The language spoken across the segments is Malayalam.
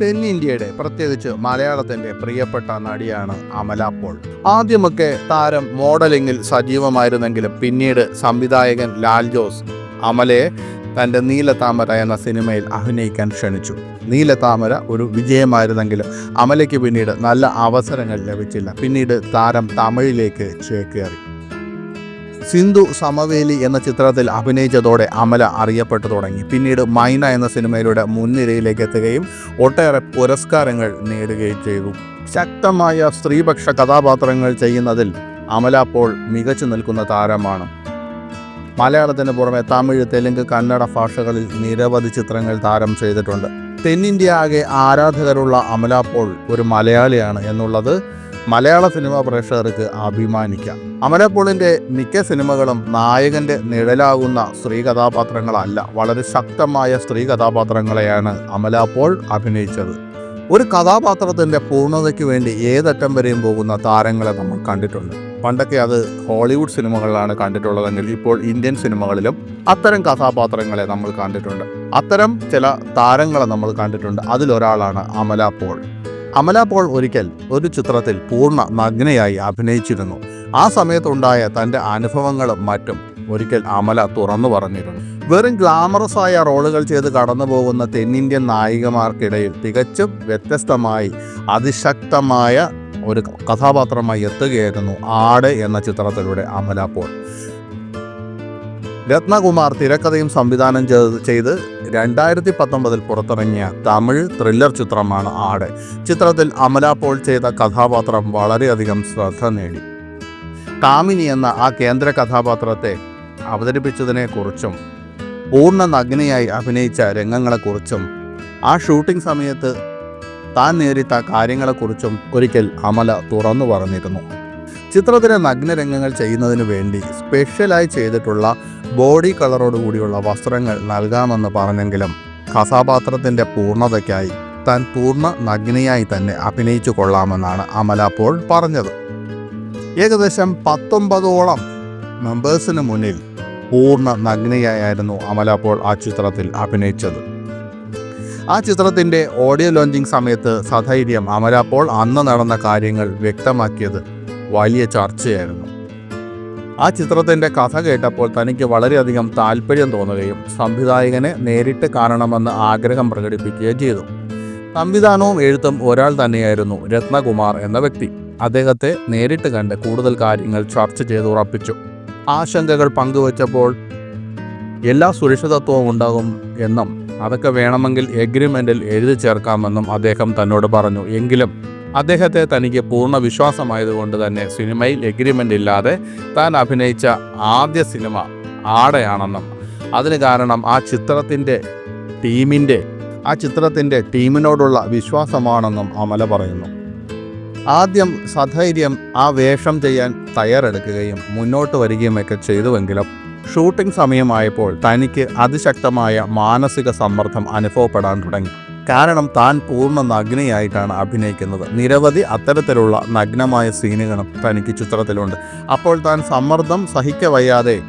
തെന്നിന്ത്യയുടെ പ്രത്യേകിച്ച് മലയാളത്തിന്റെ പ്രിയപ്പെട്ട നടിയാണ് അമല പോൾ. ആദ്യമൊക്കെ താരം മോഡലിംഗിൽ സജീവമായിരുന്നെങ്കിലും പിന്നീട് സംവിധായകൻ ലാൽ ജോസ് അമലയെ തന്റെ നീലതാമര എന്ന സിനിമയിൽ അഭിനയിക്കാൻ ക്ഷണിച്ചു. നീലതാമര ഒരു വിജയമായിരുന്നെങ്കിലും അമലയ്ക്ക് പിന്നീട് നല്ല അവസരങ്ങൾ ലഭിച്ചില്ല. പിന്നീട് താരം തമിഴിലേക്ക് ചേക്കേറി. സിന്ധു സമവേലി എന്ന ചിത്രത്തിൽ അഭിനയിച്ചതോടെ അമല അറിയപ്പെട്ടു തുടങ്ങി. പിന്നീട് മൈന എന്ന സിനിമയിലൂടെ മുൻനിരയിലേക്ക് എത്തുകയും ഒട്ടേറെ പുരസ്കാരങ്ങൾ നേടുകയും ചെയ്തു. ശക്തമായ സ്ത്രീപക്ഷ കഥാപാത്രങ്ങൾ ചെയ്യുന്നതിൽ അമല അപ്പോൾ മികച്ചു നിൽക്കുന്ന താരമാണ്. മലയാളത്തിന് പുറമെ തമിഴ് തെലുങ്ക് കന്നഡ ഭാഷകളിൽ നിരവധി ചിത്രങ്ങൾ താരം ചെയ്തിട്ടുണ്ട്. തെന്നിന്ത്യ ആകെ ആരാധകരുള്ള അമല പോൾ ഒരു മലയാളിയാണ് എന്നുള്ളത് മലയാള സിനിമാ പ്രേക്ഷകർക്ക് അഭിമാനിക്കാം. അമലപ്പോളിന്റെ മിക്ക സിനിമകളും നായകന്റെ നിഴലാകുന്ന സ്ത്രീ കഥാപാത്രങ്ങളല്ല. വളരെ ശക്തമായ സ്ത്രീ കഥാപാത്രങ്ങളെയാണ് അമലപ്പോൾ പോൾ അഭിനയിച്ചത്. ഒരു കഥാപാത്രത്തിന്റെ പൂർണതയ്ക്ക് വേണ്ടി ഏതറ്റം വരെയും പോകുന്ന താരങ്ങളെ നമ്മൾ കണ്ടിട്ടുണ്ട്. പണ്ടൊക്കെ അത് ഹോളിവുഡ് സിനിമകളിലാണ് കണ്ടിട്ടുള്ളതെങ്കിൽ ഇപ്പോൾ ഇന്ത്യൻ സിനിമകളിലും അത്തരം കഥാപാത്രങ്ങളെ നമ്മൾ കണ്ടിട്ടുണ്ട്. അത്തരം ചില താരങ്ങളെ നമ്മൾ കണ്ടിട്ടുണ്ട്. അതിലൊരാളാണ് അമല പോൾ. അമല പോൾ ഒരിക്കൽ ഒരു ചിത്രത്തിൽ പൂർണ നഗ്നയായി അഭിനയിച്ചിരുന്നു. ആ സമയത്തുണ്ടായ തന്റെ അനുഭവങ്ങളും മറ്റും ഒരിക്കൽ അമല തുറന്നു പറഞ്ഞിരുന്നു. വെറും ഗ്ലാമറസ് ആയ റോളുകൾ ചെയ്ത് കടന്നു പോകുന്ന തെന്നിന്ത്യൻ നായികമാർക്കിടയിൽ തികച്ചും വ്യത്യസ്തമായി അതിശക്തമായ ഒരു കഥാപാത്രമായി എത്തുകയായിരുന്നു ആട് എന്ന ചിത്രത്തിലൂടെ അമല പോൾ. രത്നകുമാർ തിരക്കഥയും സംവിധാനം ചെയ്ത് ചെയ്ത് രണ്ടായിരത്തി പത്തൊമ്പതിൽ പുറത്തിറങ്ങിയ തമിഴ് ത്രില്ലർ ചിത്രമാണ് ആട്. ചിത്രത്തിൽ അമല പോൾ ചെയ്ത കഥാപാത്രം വളരെയധികം ശ്രദ്ധ നേടി. കാമിനി എന്ന ആ കേന്ദ്ര കഥാപാത്രത്തെ അവതരിപ്പിച്ചതിനെക്കുറിച്ചും പൂർണ നഗ്നയായി അഭിനയിച്ച രംഗങ്ങളെക്കുറിച്ചും ആ ഷൂട്ടിംഗ് സമയത്ത് താൻ നേരിട്ട കാര്യങ്ങളെക്കുറിച്ചും ഒരിക്കൽ അമല തുറന്നു പറഞ്ഞിരുന്നു. ചിത്രത്തിലെ നഗ്നരംഗങ്ങൾ ചെയ്യുന്നതിന് വേണ്ടി സ്പെഷ്യലായി ചെയ്തിട്ടുള്ള ബോഡി കളറോടുകൂടിയുള്ള വസ്ത്രങ്ങൾ നൽകാമെന്ന് പറഞ്ഞെങ്കിലും കഥാപാത്രത്തിന്റെ പൂർണതയ്ക്കായി താൻ പൂർണ നഗ്നയായി തന്നെ അഭിനയിച്ചു കൊള്ളാമെന്നാണ് അമല പോൾ പറഞ്ഞത്. ഏകദേശം പത്തൊമ്പതോളം മെമ്പേഴ്സിന് മുന്നിൽ പൂർണ നഗ്നയായിരുന്നു അമല പോൾ ആ ചിത്രത്തിൽ അഭിനയിച്ചത്. ആ ചിത്രത്തിന്റെ ഓഡിയോ ലോഞ്ചിങ് സമയത്ത് സധൈര്യം അമല പോൾ അന്ന് നടന്ന കാര്യങ്ങൾ വ്യക്തമാക്കിയത് വലിയ ചർച്ചയായിരുന്നു. ആ ചിത്രത്തിന്റെ കഥ കേട്ടപ്പോൾ തനിക്ക് വളരെയധികം താല്പര്യം തോന്നുകയും സംവിധായകനെ നേരിട്ട് കാണണമെന്ന് ആഗ്രഹം പ്രകടിപ്പിക്കുകയും ചെയ്തു. സംവിധാനവും എഴുത്തും ഒരാൾ തന്നെയായിരുന്നു രത്നകുമാർ എന്ന വ്യക്തി. അദ്ദേഹത്തെ നേരിട്ട് കണ്ട് കൂടുതൽ കാര്യങ്ങൾ ചർച്ച ചെയ്ത് ഉറപ്പിച്ചു. ആശങ്കകൾ പങ്കുവച്ചപ്പോൾ എല്ലാ സുരക്ഷിതത്വവും ഉണ്ടാകും എന്നും അതൊക്കെ വേണമെങ്കിൽ എഗ്രിമെന്റിൽ എഴുതി ചേർക്കാമെന്നും അദ്ദേഹം തന്നോട് പറഞ്ഞു. എങ്കിലും അദ്ദേഹത്തെ തനിക്ക് പൂർണ വിശ്വാസമായതുകൊണ്ട് തന്നെ സിനിമയിൽ എഗ്രിമെന്റ് ഇല്ലാതെ താൻ അഭിനയിച്ച ആദ്യ സിനിമ ആടയാണെന്നും അതിന് കാരണം ആ ചിത്രത്തിന്റെ ടീമിന്റെ ആ ചിത്രത്തിന്റെ ടീമിനോടുള്ള വിശ്വാസമാണെന്നും അമല പറയുന്നു. ആദ്യം സധൈര്യം ആ വേഷം ചെയ്യാൻ തയ്യാറെടുക്കുകയും മുന്നോട്ട് വരികയുമൊക്കെ ചെയ്തുവെങ്കിലും ഷൂട്ടിംഗ് സമയമായപ്പോൾ തനിക്ക് അതിശക്തമായ മാനസിക സമ്മർദ്ദം അനുഭവപ്പെടാൻ തുടങ്ങി. കാരണം താൻ പൂർണ നഗ്നയായിട്ടാണ് അഭിനയിക്കുന്നത്. നിരവധി അത്തരത്തിലുള്ള നഗ്നമായ സീനുകളും തനിക്ക് ചിത്രത്തിലുണ്ട്. അപ്പോൾ താൻ സമ്മർദ്ദം സഹിക്കവയ്യാതെ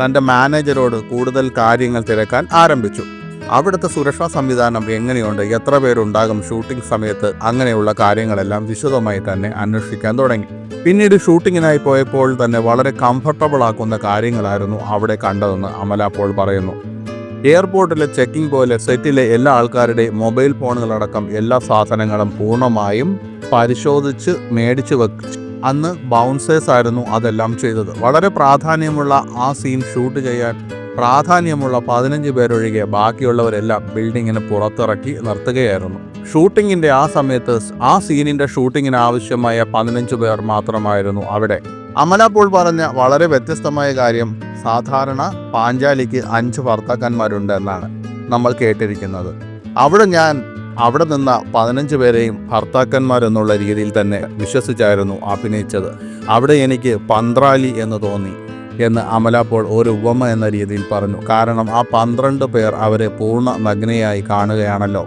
തന്റെ മാനേജരോട് കൂടുതൽ കാര്യങ്ങൾ തിരക്കാൻ ആരംഭിച്ചു. അവിടുത്തെ സുരക്ഷാ സംവിധാനം എങ്ങനെയുണ്ട്? എത്ര പേരുണ്ടാകും? ഷൂട്ടിംഗ് സമയത്ത് അങ്ങനെയുള്ള കാര്യങ്ങളെല്ലാം വിശദമായി തന്നെ അന്വേഷിക്കാൻ തുടങ്ങി. പിന്നീട് ഷൂട്ടിങ്ങിനായി പോയപ്പോൾ തന്നെ വളരെ കംഫർട്ടബിൾ ആക്കുന്ന കാര്യങ്ങളായിരുന്നു അവിടെ കണ്ടതെന്ന് അമല അപ്പോൾ പറയുന്നു. എയർപോർട്ടിലെ ചെക്കിംഗ് പോലെ സെറ്റിലെ എല്ലാ ആൾക്കാരുടെയും മൊബൈൽ ഫോണുകളടക്കം എല്ലാ സാധനങ്ങളും പൂർണമായും പരിശോധിച്ച് മേടിച്ച് വെച്ചു അന്ന് ബൗൺസേഴ്സ് ആയിരുന്നു അതെല്ലാം ചെയ്തത്. വളരെ പ്രാധാന്യമുള്ള ആ സീൻ ഷൂട്ട് ചെയ്യാൻ പ്രാധാന്യമുള്ള പതിനഞ്ച് പേരൊഴികെ ബാക്കിയുള്ളവരെല്ലാം ബിൽഡിങ്ങിന് പുറത്തിറക്കി നിർത്തുകയായിരുന്നു. ഷൂട്ടിങ്ങിന്റെ ആ സമയത്ത് ആ സീനിന്റെ ഷൂട്ടിങ്ങിന് ആവശ്യമായ പതിനഞ്ച് പേർ മാത്രമായിരുന്നു അവിടെ. അമല പോൾ പറഞ്ഞ വളരെ വ്യത്യസ്തമായ കാര്യം സാധാരണ പാഞ്ചാലിക്ക് അഞ്ച് ഭർത്താക്കന്മാരുണ്ട് എന്നാണ് നമ്മൾ കേട്ടിരിക്കുന്നത്. അവിടെ ഞാൻ അവിടെ നിന്ന പതിനഞ്ച് പേരെയും ഭർത്താക്കന്മാരെന്നുള്ള രീതിയിൽ തന്നെ വിശ്വസിച്ചായിരുന്നു അഭിനയിച്ചത്. അവിടെ എനിക്ക് പന്ത്രാലി എന്ന് തോന്നി എന്ന് അമല പോൾ ഒരു ഉപമ എന്ന രീതിയിൽ പറഞ്ഞു. കാരണം ആ പന്ത്രണ്ട് പേർ അവരെ പൂർണ നഗ്നയായി കാണുകയാണല്ലോ.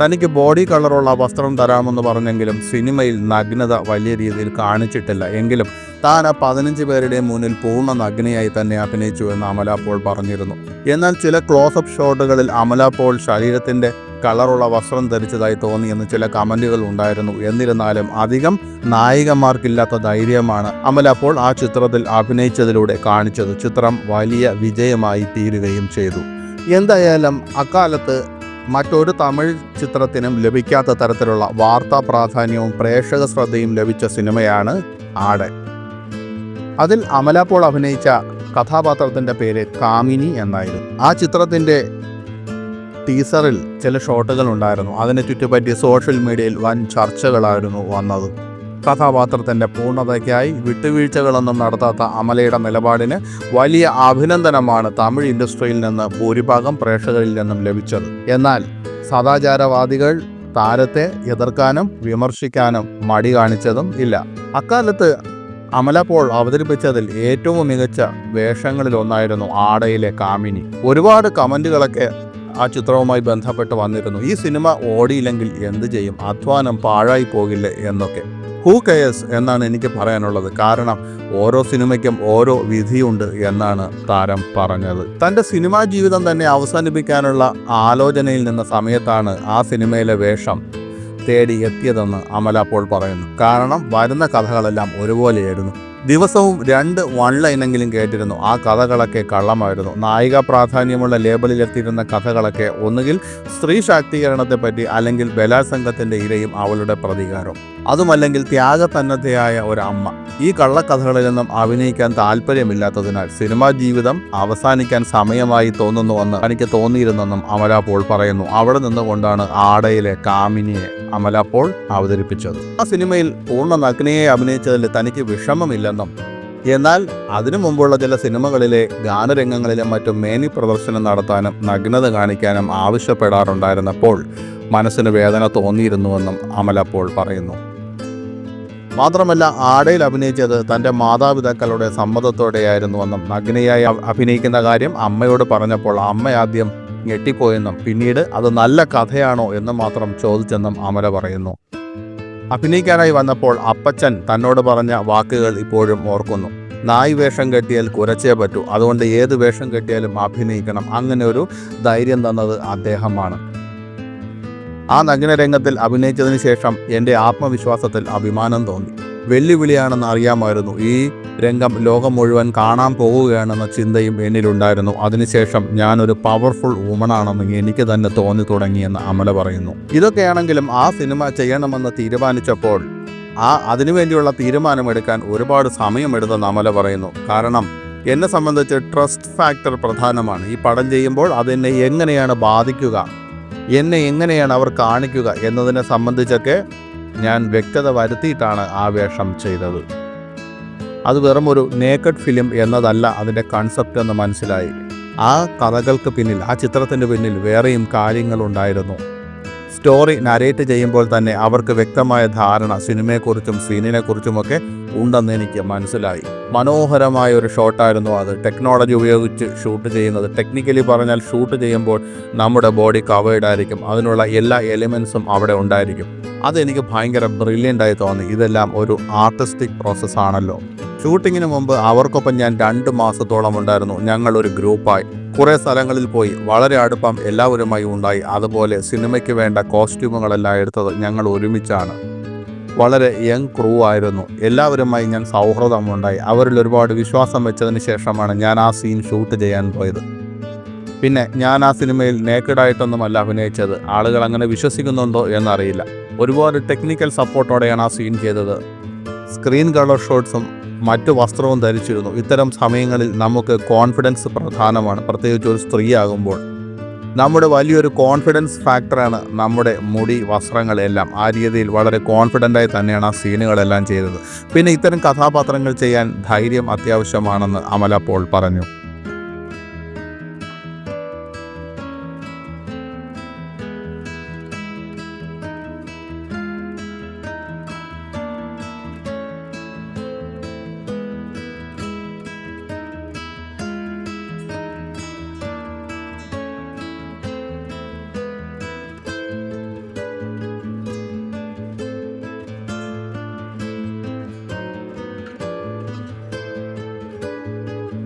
തനിക്ക് ബോഡി കളറുള്ള വസ്ത്രം തരാമെന്ന് പറഞ്ഞെങ്കിലും സിനിമയിൽ നഗ്നത വലിയ രീതിയിൽ കാണിച്ചിട്ടില്ല. എങ്കിലും താൻ ആ പതിനഞ്ച് പേരുടെ മുന്നിൽ പൂർണ നഗ്നയായി തന്നെ അഭിനയിച്ചു എന്ന് അമല പോൾ പറഞ്ഞിരുന്നു. എന്നാൽ ചില ക്ലോസപ്പ് ഷോട്ടുകളിൽ അമല പോൾ ശരീരത്തിന്റെ കളറുള്ള വസ്ത്രം ധരിച്ചതായി തോന്നിയെന്ന് ചില കമന്റുകൾ ഉണ്ടായിരുന്നു. എന്നിരുന്നാലും അധികം നായികമാർക്കില്ലാത്ത ധൈര്യമാണ് അമല പോൾ ആ ചിത്രത്തിൽ അഭിനയിച്ചതിലൂടെ കാണിച്ചത്. ചിത്രം വലിയ വിജയമായി തീരുകയും ചെയ്തു. എന്തായാലും അക്കാലത്ത് മറ്റൊരു തമിഴ് ചിത്രത്തിനും ലഭിക്കാത്ത തരത്തിലുള്ള വാർത്താ പ്രാധാന്യവും പ്രേക്ഷക ശ്രദ്ധയും ലഭിച്ച സിനിമയാണ് ആട് അതിൽ അമല പോൾ അഭിനയിച്ച കഥാപാത്രത്തിന്റെ പേര് കാമിനി എന്നായിരുന്നു. ആ ചിത്രത്തിന്റെ ടീസറിൽ ചില ഷോട്ടുകൾ ഉണ്ടായിരുന്നു. അതിനെ ചുറ്റിപ്പറ്റി സോഷ്യൽ മീഡിയയിൽ വൻ ചർച്ചകളായിരുന്നു വന്നത്. കഥാപാത്രത്തിന്റെ പൂർണതയ്ക്കായി വിട്ടുവീഴ്ചകളൊന്നും നടത്താത്ത അമലയുടെ നിലപാടിന് വലിയ അഭിനന്ദനമാണ് തമിഴ് ഇൻഡസ്ട്രിയിൽ നിന്ന് ഭൂരിഭാഗം പ്രേക്ഷകരിൽ നിന്നും ലഭിച്ചത്. എന്നാൽ സദാചാരവാദികൾ താരത്തെ എതിർക്കാനും വിമർശിക്കാനും മടി കാണിച്ചതും ഇല്ല. അക്കാലത്ത് അമല പോൾ അവതരിപ്പിച്ചതിൽ ഏറ്റവും മികച്ച വേഷങ്ങളിൽ ഒന്നായിരുന്നു ആടയിലെ കാമിനി. ഒരുപാട് കമന്റുകളൊക്കെ ആ ചിത്രവുമായി ബന്ധപ്പെട്ട് വന്നിരുന്നു. ഈ സിനിമ ഓടിയില്ലെങ്കിൽ എന്ത് ചെയ്യും? അധ്വാനം പാഴായി പോകില്ലേ എന്നൊക്കെ. ഹൂ കെയസ് എന്നാണ് എനിക്ക് പറയാനുള്ളത്. കാരണം ഓരോ സിനിമയ്ക്കും ഓരോ വിധിയുണ്ട് എന്നാണ് താരം പറഞ്ഞത്. തന്റെ സിനിമാ ജീവിതം തന്നെ അവസാനിപ്പിക്കാനുള്ള ആലോചനയിൽ നിന്ന സമയത്താണ് ആ സിനിമയിലെ വേഷം തേടി എത്തിയതെന്ന് അമല അപ്പോൾ പറയുന്നു. കാരണം വരുന്ന കഥകളെല്ലാം ഒരുപോലെയായിരുന്നു. ദിവസവും രണ്ട് വൺ കേട്ടിരുന്നു. ആ കഥകളൊക്കെ കള്ളമായിരുന്നു. നായിക പ്രാധാന്യമുള്ള ലേബലിലെത്തിയിരുന്ന കഥകളൊക്കെ ഒന്നുകിൽ സ്ത്രീ ശാക്തീകരണത്തെപ്പറ്റി അല്ലെങ്കിൽ ബലാസംഘത്തിന്റെ ഇരയും അവളുടെ പ്രതികാരവും. അതുമല്ലെങ്കിൽ ത്യാഗതന്നതയായ ഒരു അമ്മ ഈ കള്ളക്കഥകളിൽ നിന്നും അഭിനയിക്കാൻ താല്പര്യമില്ലാത്തതിനാൽ സിനിമാ ജീവിതം അവസാനിക്കാൻ സമയമായി തോന്നുന്നുവെന്ന് എനിക്ക് തോന്നിയിരുന്നെന്നും അമല പോൾ പറയുന്നു. അവിടെ നിന്നുകൊണ്ടാണ് ആടയിലെ കാമിനിയെ അമല പോൾ അവതരിപ്പിച്ചത്. ആ സിനിമയിൽ പൂർണ നഗ്നയെ അഭിനയിച്ചതിൽ തനിക്ക് വിഷമമില്ലെന്നും എന്നാൽ അതിനു മുമ്പുള്ള ചില സിനിമകളിലെ ഗാനരംഗങ്ങളിലും മറ്റും മേനി പ്രദർശനം നടത്താനും നഗ്നത കാണിക്കാനും ആവശ്യപ്പെടാറുണ്ടായിരുന്നപ്പോൾ മനസ്സിന് വേദന തോന്നിയിരുന്നുവെന്നും അമല പോൾ പറയുന്നു. മാത്രമല്ല ആടയിൽ അഭിനയിച്ചത് തന്റെ മാതാപിതാക്കളുടെ സമ്മതത്തോടെയായിരുന്നുവെന്നും നഗ്നയായി അഭിനയിക്കുന്ന കാര്യം അമ്മയോട് പറഞ്ഞപ്പോൾ അമ്മ ആദ്യം ഞെട്ടിപ്പോയെന്നും പിന്നീട് അത് നല്ല കഥയാണോ എന്ന് മാത്രം ചോദിച്ചെന്നും അമല പറയുന്നു. അഭിനയിക്കാനായി വന്നപ്പോൾ അപ്പച്ചൻ തന്നോട് പറഞ്ഞ വാക്കുകൾ ഇപ്പോഴും ഓർക്കുന്നു. നായ് വേഷം കെട്ടിയാൽ കുരച്ചേ പറ്റൂ. അതുകൊണ്ട് ഏത് വേഷം കെട്ടിയാലും അഭിനയിക്കണം. അങ്ങനെ ഒരു ധൈര്യം തന്നത് അദ്ദേഹമാണ്. ആ നഗ്ന രംഗത്തിൽ അഭിനയിച്ചതിന് ശേഷം എന്റെ ആത്മവിശ്വാസത്തിൽ അഭിമാനം തോന്നി. വെല്ലുവിളിയാണെന്ന് അറിയാമായിരുന്നു. ഈ രംഗം ലോകം മുഴുവൻ കാണാൻ പോവുകയാണെന്ന ചിന്തയും എന്നിലുണ്ടായിരുന്നു. അതിനുശേഷം ഞാനൊരു പവർഫുൾ വുമണാണെന്ന് എനിക്ക് തന്നെ തോന്നി തുടങ്ങിയെന്ന് അമല പറയുന്നു. ഇതൊക്കെയാണെങ്കിലും ആ സിനിമ ചെയ്യണമെന്ന് തീരുമാനിച്ചപ്പോൾ ആ അതിനുവേണ്ടിയുള്ള തീരുമാനമെടുക്കാൻ ഒരുപാട് സമയമെടുത്തെന്ന് അമല പറയുന്നു. കാരണം എന്നെ സംബന്ധിച്ച് ട്രസ്റ്റ് ഫാക്ടർ പ്രധാനമാണ്. ഈ പടം ചെയ്യുമ്പോൾ അതെന്നെ എങ്ങനെയാണ് ബാധിക്കുക? എന്നെ എങ്ങനെയാണ് അവർ കാണിക്കുക എന്നതിനെ സംബന്ധിച്ചൊക്കെ ഞാൻ വ്യക്തത വരുത്തിയിട്ടാണ് ആ വേഷം ചെയ്തത്. അത് വെറും ഒരു നേക്കഡ് ഫിലിം എന്നതല്ല അതിന്റെ കൺസെപ്റ്റ് എന്ന് മനസ്സിലായി. ആ കഥകൾക്ക് പിന്നിൽ ആ ചിത്രത്തിന്റെ പിന്നിൽ വേറെയും കാര്യങ്ങളുണ്ടായിരുന്നു സ്റ്റോറി നരേറ്റ് ചെയ്യുമ്പോൾ തന്നെ അവർക്ക് വ്യക്തമായ ധാരണ സിനിമയെക്കുറിച്ചും സീനിനെക്കുറിച്ചുമൊക്കെ ഉണ്ടെന്ന് എനിക്ക് മനസ്സിലായി. മനോഹരമായ ഒരു ഷോട്ടായിരുന്നു അത്. ടെക്നോളജി ഉപയോഗിച്ച് ഷൂട്ട് ചെയ്യുന്നത്. ടെക്നിക്കലി പറഞ്ഞാൽ ഷൂട്ട് ചെയ്യുമ്പോൾ നമ്മുടെ ബോഡി കവേർഡ് ആയിരിക്കും. അതിനുള്ള എല്ലാ എലിമെൻസും അവിടെ ഉണ്ടായിരിക്കും. അതെനിക്ക് ഭയങ്കര ബ്രില്യന്റ് ആയി തോന്നി. ഇതെല്ലാം ഒരു ആർട്ടിസ്റ്റിക് പ്രോസസ്സാണല്ലോ. ഷൂട്ടിങ്ങിന് മുമ്പ് അവർക്കൊപ്പം ഞാൻ രണ്ട് മാസത്തോളം ഉണ്ടായിരുന്നു. ഞങ്ങളൊരു ഗ്രൂപ്പായി. കുറേ സ്ഥലങ്ങളിൽ പോയി വളരെ അടുപ്പം എല്ലാവരുമായി ഉണ്ടായി. അതുപോലെ സിനിമയ്ക്ക് വേണ്ട കോസ്റ്റ്യൂമുകളെല്ലാം എടുത്തത് ഞങ്ങൾ ഒരുമിച്ചാണ്. വളരെ യങ് ക്രൂ ആയിരുന്നു. എല്ലാവരുമായി ഞാൻ സൗഹൃദമുണ്ടായി അവരിൽ ഒരുപാട് വിശ്വാസം വെച്ചതിന് ശേഷമാണ് ഞാൻ ആ സീൻ ഷൂട്ട് ചെയ്യാൻ പോയത്. പിന്നെ ഞാൻ ആ സിനിമയിൽ നേക്കഡായിട്ടൊന്നുമല്ല അഭിനയിച്ചത്. ആളുകൾ അങ്ങനെ വിശ്വസിക്കുന്നുണ്ടോ എന്നറിയില്ല. ഒരുപാട് ടെക്നിക്കൽ സപ്പോർട്ടോടെയാണ് ആ സീൻ ചെയ്തത്. സ്ക്രീൻ കളർ ഷോട്ട്സും മറ്റു വസ്ത്രവും ധരിച്ചിരുന്നു. ഇത്തരം സമയങ്ങളിൽ നമുക്ക് കോൺഫിഡൻസ് പ്രധാനമാണ്. പ്രത്യേകിച്ച് ഒരു സ്ത്രീ ആകുമ്പോൾ നമ്മുടെ വലിയൊരു കോൺഫിഡൻസ് ഫാക്ടറാണ് നമ്മുടെ മുടി വസ്ത്രങ്ങളെല്ലാം ആ രീതിയിൽ വളരെ കോൺഫിഡന്റായി തന്നെയാണ് ആ സീനുകളെല്ലാം ചെയ്തത്. പിന്നെ ഇത്തരം കഥാപാത്രങ്ങൾ ചെയ്യാൻ ധൈര്യം അത്യാവശ്യമാണെന്ന് അമല പോൾ പറഞ്ഞു.